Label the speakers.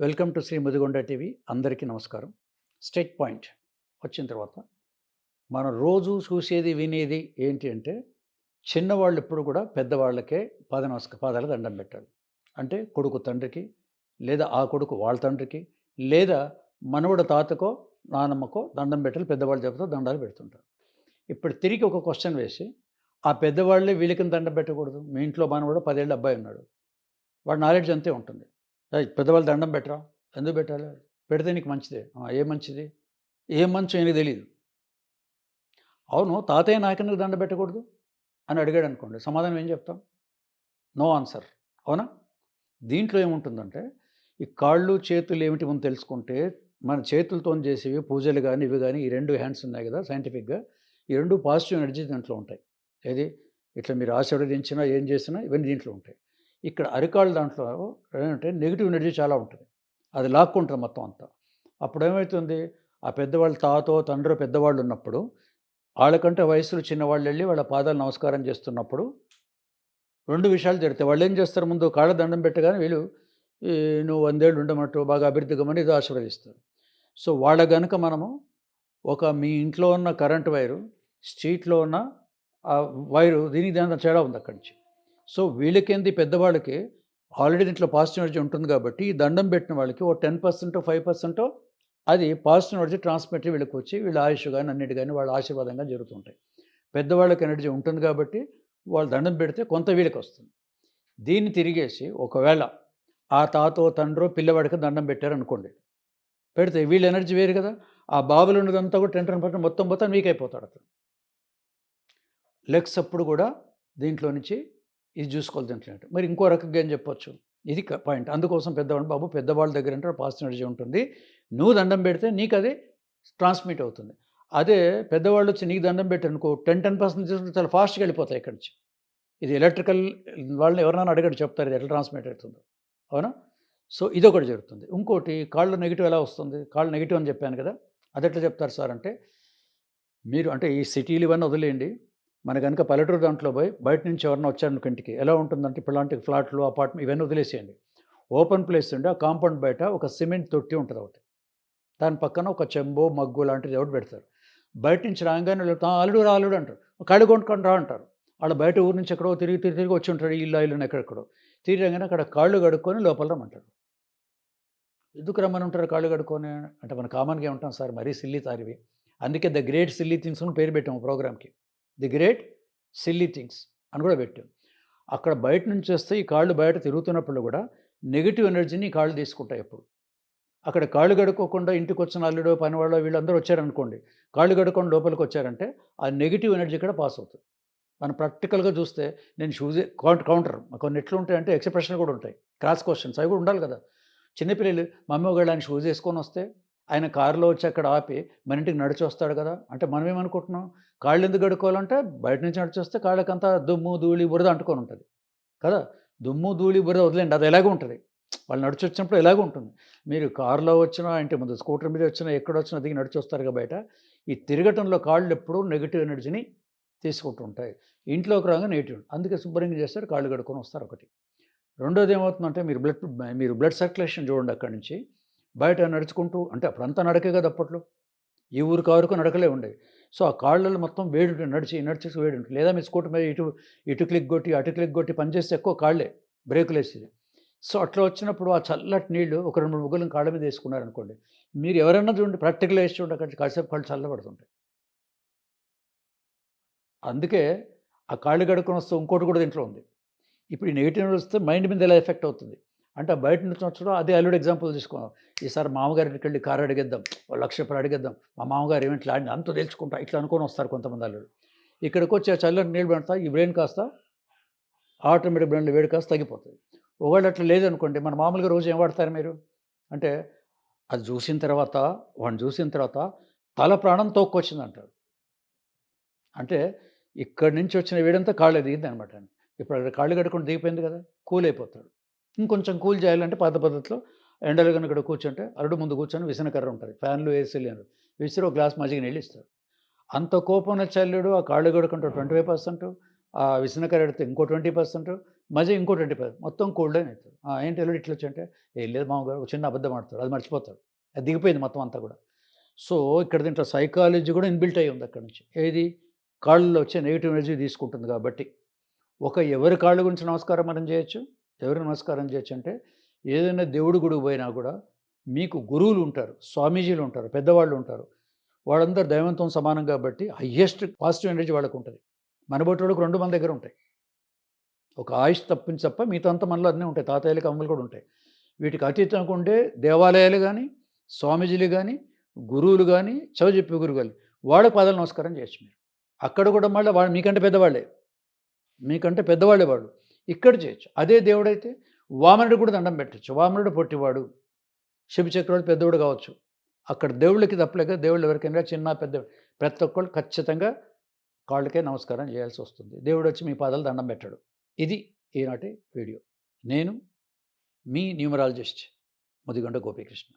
Speaker 1: Welcome to Shri Mudigonda TV. అందరికీ నమస్కారం. State point వచ్చిన తర్వాత మనం రోజు చూసేది వినేది ఏంటి అంటే చిన్నవాళ్ళు ఎప్పుడు కూడా పెద్దవాళ్ళకే పాద నమస్క పాదాల దండం పెట్టాలి. అంటే కొడుకు తండ్రికి లేదా ఆ కొడుకు వాళ్ళ తండ్రికి లేదా మనవడు తాతకో నానమ్మకో దండం పెట్టాలి. పెద్దవాళ్ళు చెబుతూ దండాలు పెడుతుంటారు. ఇప్పుడు తిరిగి ఒక క్వశ్చన్ వేసి ఆ పెద్దవాళ్ళే వీళ్ళకి దండం పెట్టకూడదు. మీ ఇంట్లో మనవడు పదేళ్ళ అబ్బాయి ఉన్నాడు. వాడు నాలెడ్జ్ అంతే ఉంటుంది. పెద్దవాళ్ళు దండం పెట్టరా? ఎందుకు పెట్టాలి? పెడితే నీకు మంచిదే. ఏ మంచిది? ఏం మంచి ఆయనకు తెలియదు అవును తాతయ్య నాకెందుకు దండ పెట్టకూడదు? అని అడిగాడు అనుకోండి. సమాధానం ఏం చెప్తాం? No answer. అవునా? దీంట్లో ఏముంటుందంటే ఈ కాళ్ళు చేతులు ఏమిటి మనం తెలుసుకుంటే మన చేతులతో చేసేవి పూజలు కానీ ఇవి కానీ ఈ రెండు హ్యాండ్స్ ఉన్నాయి కదా సైంటిఫిక్గా ఈ రెండు పాజిటివ్ ఎనర్జీ దాంట్లో ఉంటాయి. ఏది? ఇట్లా మీరు ఆశీర్వదించినా ఏం చేసినా ఇవన్నీ దీంట్లో ఉంటాయి. ఇక్కడ అరికాళ్ళ దాంట్లో ఏంటంటే నెగిటివ్ ఎనర్జీ చాలా ఉంటుంది. అది లాక్కుంటుంది మొత్తం అంతా. అప్పుడు ఏమవుతుంది ఆ పెద్దవాళ్ళ తాతో తండ్రి పెద్దవాళ్ళు ఉన్నప్పుడు వాళ్ళకంటే వయసులో చిన్నవాళ్ళు వెళ్ళి వాళ్ళ పాదాలు నమస్కారం చేస్తున్నప్పుడు రెండు విషయాలు జరుగుతాయి. వాళ్ళు ఏం చేస్తారు ముందు? కాళ్ళ దండం పెట్టగానే వీళ్ళు నువ్వు వందేళ్ళు ఉండమట్టు బాగా అభివృద్ధిగమని ఇది ఆశీర్వదిస్తారు. సో వాళ్ళ గనుక మనము ఒక మీ ఇంట్లో ఉన్న కరెంట్ వైరు స్ట్రీట్లో ఉన్న ఆ వైరు దీనికి దాని తేడా ఉంది అక్కడి నుంచి. సో వీళ్ళకేంది పెద్దవాళ్ళకి ఆల్రెడీ దీంట్లో పాజిటివ్ ఎనర్జీ ఉంటుంది కాబట్టి ఈ దండం పెట్టిన వాళ్ళకి ఓ టెన్ పర్సెంట్ ఫైవ్ పర్సెంట్ అది పాజిటివ్ ఎనర్జీ ట్రాన్స్మిట్ వీళ్ళకి వచ్చి వీళ్ళ ఆయుష్ కానీ అన్నిటి కానీ వాళ్ళ ఆశీర్వాదంగా జరుగుతుంటాయి. పెద్దవాళ్ళకి ఎనర్జీ ఉంటుంది కాబట్టి వాళ్ళు దండం పెడితే కొంత వీళ్ళకి వస్తుంది దీన్ని తిరిగేసి ఒకవేళ ఆ తాతో తండ్రో పిల్లవాడికి దండం పెట్టారనుకోండి పెడితే వీళ్ళ ఎనర్జీ వేరు కదా ఆ బాబులు ఉన్నదంతా కూడా టెన్ టెన్ పర్సెంట్ మొత్తం మొత్తం వీక్ అయిపోతాడు అతను. లెగ్స్ అప్పుడు కూడా దీంట్లో నుంచి ఇది చూసుకోవాలి దీంట్లో మరి ఇంకో రకంగా ఏం చెప్పొచ్చు? ఇది పాయింట్. అందుకోసం పెద్దవాళ్ళు బాబు పెద్దవాళ్ళ దగ్గర అంటే పాజిటివ్ ఎనర్జీ ఉంటుంది. నువ్వు దండం పెడితే నీకు అది ట్రాన్స్మిట్ అవుతుంది. అదే పెద్దవాళ్ళు వచ్చి నీకు దండం పెట్టి అనుకో టెన్ టెన్ పర్సెంట్ తీసుకుంటే చాలా ఫాస్ట్గా వెళ్ళిపోతాయి ఇక్కడి నుంచి. ఇది ఎలక్ట్రికల్ వాళ్ళని ఎవరైనా అడగడు చెప్తారు ఇది ఎట్లా ట్రాన్స్మిట్ అవుతుందో. అవునా? సో ఇదొకటి జరుగుతుంది. ఇంకోటి కాళ్ళు నెగిటివ్ ఎలా వస్తుంది? కాళ్ళు నెగిటివ్ అని చెప్పాను కదా! అది ఎట్లా చెప్తారు సార్ అంటే మీరు అంటే ఈ సిటీలు ఇవన్నీ వదిలేయండి. మన కనుక పల్లెటూరు దాంట్లో పోయి బయట నుంచి ఎవరైనా వచ్చారు ఇంటికి ఎలా ఉంటుందంటే ఇలాంటి ఫ్లాట్లు అపార్ట్మెంట్ ఇవన్నీ వదిలేసేయండి. ఓపెన్ ప్లేస్ ఉండి ఆ కాంపౌండ్ బయట ఒక సిమెంట్ తొట్టి ఉంటుంది ఒకటి. దాని పక్కన ఒక చెంబో మగ్గు లాంటిది ఒకటి పెడతారు. బయట నుంచి రాగానే వీళ్ళు, "ఆ, అల్లుడు రా అల్లుడు అంటారు. కళ్ళు కొనుక్కొని రా అంటారు. వాళ్ళు బయట ఊరు నుంచి ఎక్కడో తిరిగి తిరిగి తిరిగి వచ్చి ఉంటారు ఇల్లు ఇల్లు ఎక్కడెక్కడో. తిరిగానే అక్కడ కాళ్ళు కడుక్కొని లోపల రమ్మంటారు. ఎందుకు రమ్మని ఉంటారు కాళ్ళు కడుక్కొని? అంటే మన కామన్గా ఉంటాం సార్ మరీ సిల్లీ తారివి. అందుకే ద గ్రేట్ సిల్లీ థింగ్స్ అని పేరు పెట్టాము ప్రోగ్రామ్కి. ది గ్రేట్ సిల్లీ థింగ్స్ అని కూడా పెట్టాం. అక్కడ బయట నుంచి వస్తే ఈ కాళ్ళు బయట తిరుగుతున్నప్పుడు కూడా నెగిటివ్ ఎనర్జీని ఈ కాళ్ళు తీసుకుంటాయి ఎప్పుడు. అక్కడ కాళ్ళు గడుక్కోకుండా ఇంటికి వచ్చిన అల్లుడో పనివాళ్ళో వీళ్ళందరూ వచ్చారనుకోండి కాళ్ళు గడుకొని లోపలికి వచ్చారంటే ఆ నెగిటివ్ ఎనర్జీ కూడా పాస్ అవుతుంది. మనం ప్రాక్టికల్గా చూస్తే నేను షూజే కౌంట్ కౌంటర్ కొన్ని ఎట్లా ఉంటాయంటే ఎక్స్ప్రెషన్ కూడా ఉంటాయి. క్రాస్ క్వశ్చన్స్ అవి కూడా ఉండాలి కదా. చిన్నపిల్లలు మమ్మీ ఒకళ్ళు ఆయన షూస్ వేసుకొని వస్తే ఆయన కారులో వచ్చి అక్కడ ఆపి మన ఇంటికి నడిచి వస్తాడు కదా! అంటే మనం ఏమనుకుంటున్నాం కాళ్ళు ఎందుకు కడుక్కోవాలంటే బయట నుంచి నడిచి వస్తే కాళ్ళకంతా దుమ్ము ధూళి బురద అంటుకొని ఉంటుంది. కదా! దుమ్ము ధూళి బురద వదిలేండి అది ఎలాగో ఉంటుంది. వాళ్ళు నడిచి వచ్చినప్పుడు ఎలాగో ఉంటుంది. మీరు కారులో వచ్చినా ఇంటి ముందు స్కూటర్ మీద వచ్చినా ఎక్కడ వచ్చినా దిగి నడిచి వస్తారు కదా బయట. ఈ తిరగటంలో కాళ్ళు ఎప్పుడూ నెగిటివ్ ఎనర్జీని తీసుకుంటుంటాయి ఇంట్లో ఇంట్లోకి రాగానే నెగిటివ్. అందుకే శుభ్రంగా చేస్తారు. కాళ్ళు కడుక్కొని వస్తారు ఒకటి. రెండోది ఏమవుతుందంటే మీరు బ్లడ్ మీరు బ్లడ్ సర్క్యులేషన్ చూడండి అక్కడి నుంచి. బయట నడుచుకుంటూ అంటే అప్పుడంతా నడకే కదా అప్పట్లో. ఈ ఊరు కారుకు నడకలే ఉండేవి సో ఆ కాళ్ళలో మొత్తం వేడి నడిచి నడిచి వేడి ఉంటుంది లేదా మీ స్కూటర్ మీద ఇటు ఇటు క్లిక్ కొట్టి అటు క్లిక్ కొట్టి పనిచేస్తే ఎక్కువ కాళ్ళే బ్రేకులు వేసేది సో అట్లా వచ్చినప్పుడు ఆ చల్లటి నీళ్ళు ఒక రెండు మూడు ముగ్గులను కాళ్ళ మీద వేసుకున్నారనుకోండి మీరు ఎవరైనా చూడండి ప్రాక్టికల్ వేసి చూడండి కాసేపు కాళ్ళు చల్లబడుతుంటాయి. అందుకే ఆ కాళ్ళు గడుకుని వస్తే ఇంకోటి కూడా దీంట్లో ఉంది. ఇప్పుడు ఈ నెగిటివ్ వస్తే మైండ్ మీద ఎలా ఎఫెక్ట్ అవుతుంది? అంటే బయట నుంచి వచ్చడం అదే అల్లుడు ఎగ్జాంపుల్ తీసుకున్నాం ఈసారి మామగారికి వెళ్ళి కారు అడిగేద్దాం ఓ లక్ష రూపాయలు అడిగేద్దాం మా మామగారు ఏమిటి ఇట్లా ఆడిని అంత తెలుసుకుంటా ఇట్లా అనుకొని వస్తారు కొంతమంది అల్లుడు. ఇక్కడికి వచ్చి ఆ చల్లని నీళ్ళు పెడతా ఈ బ్రెయిన్ కాస్త ఆటోమేటిక్ బ్రెయిన్లో వేడి కాస్త తగ్గిపోతుంది. ఒకవేళ అట్లా లేదనుకోండి మన మామూలుగా రోజు ఏం వాడతారు మీరు? అంటే అది చూసిన తర్వాత వాడిని చూసిన తర్వాత తల ప్రాణం తోక్కొచ్చింది అంటారు అంటే ఇక్కడి నుంచి వచ్చిన వేడంతా కాళ్ళు దిగింది అనమాట. ఇప్పుడు అక్కడ కాళ్ళు కట్టుకుని దిగిపోయింది కదా కూల్ అయిపోతాడు ఇంకొంచెం కూల్ చేయాలంటే పాత పద్ధతిలో ఎండలు కనుక ఇక్కడ కూర్చుంటే అరుడు ముందు కూర్చొని విసనకర్ర ఉంటుంది. ఫ్యాన్లు ఏసీలు విసిరి ఒక గ్లాస్ మజ్జిగ నీళ్ళు ఇస్తారు. అంత కోపం చల్లుడు ఆ కాళ్ళు కడుకుంటూ ట్వంటీ ఫైవ్ పర్సెంట్ ఆ విసనకర్ర ఎడితే ఇంకో ట్వంటీ పర్సెంట్ మధ్య ఇంకో ట్వంటీ పర్సెంట్. మొత్తం కూల్ డౌన్ అవుతాడు. ఏంటి ఎల్లుడు ఇట్లా వచ్చి అంటే ఏం లేదు మామగారు ఒక చిన్న అబద్ధం ఆడతాడు. అది మర్చిపోతాడు. అది దిగిపోయింది మొత్తం అంతా కూడా. సో ఇక్కడ దీంట్లో సైకాలజీ కూడా ఇన్బిల్ట్ అయ్యి ఉంది అక్కడ నుంచి. ఏది? కాళ్ళలో వచ్చే నెగిటివ్ ఎనర్జీ తీసుకుంటుంది కాబట్టి. ఒక ఎవరి కాళ్ళ గురించి నమస్కారం మనం చేయొచ్చు? ఎవరు నమస్కారం చేయొచ్చు అంటే ఏదైనా దేవుడి గుడికి పోయినా కూడా మీకు గురువులు ఉంటారు స్వామీజీలు ఉంటారు పెద్దవాళ్ళు ఉంటారు. వాళ్ళందరూ దైవంతో సమానం కాబట్టి హయ్యెస్ట్ పాజిటివ్ ఎనర్జీ వాళ్ళకు ఉంటుంది. మన బొట్టోళ్ళకి రెండు మన దగ్గర ఉంటాయి. ఒక ఆయుష్ తప్పించి తప్ప మిగతా అంతా మనలో అన్నీ ఉంటాయి. తాతయ్యలకి అమ్మలు కూడా ఉంటాయి. వీటికి అతీతంగా ఉండే దేవాలయాలు కానీ స్వామీజీలు కానీ గురువులు కానీ చవి చెప్పి గురువు కానీ వాళ్ళ పాదాలు నమస్కారం చేయొచ్చు మీరు. అక్కడ కూడా మళ్ళీ వాళ్ళు మీకంటే పెద్దవాళ్ళే. మీకంటే పెద్దవాళ్ళే వాళ్ళు. ఇక్కడ చేయొచ్చు. అదే దేవుడైతే వామనుడు కూడా దండం పెట్టచ్చు. వామనుడు పొట్టివాడు శివ చక్రవర్తి పెద్దవాడు కావచ్చు. అక్కడ దేవుళ్ళకి తప్పలేక దేవుళ్ళు ఎవరికైనా చిన్న పెద్ద ప్రతి ఒక్కళ్ళు ఖచ్చితంగా కాళ్ళకే నమస్కారం చేయాల్సి వస్తుంది. దేవుడు వచ్చి మీ పాదాలు దండం పెట్టాడు. ఇది ఈనాటి వీడియో. నేను మీ న్యూమరాలజిస్ట్ ముదిగొండ గోపీకృష్ణ.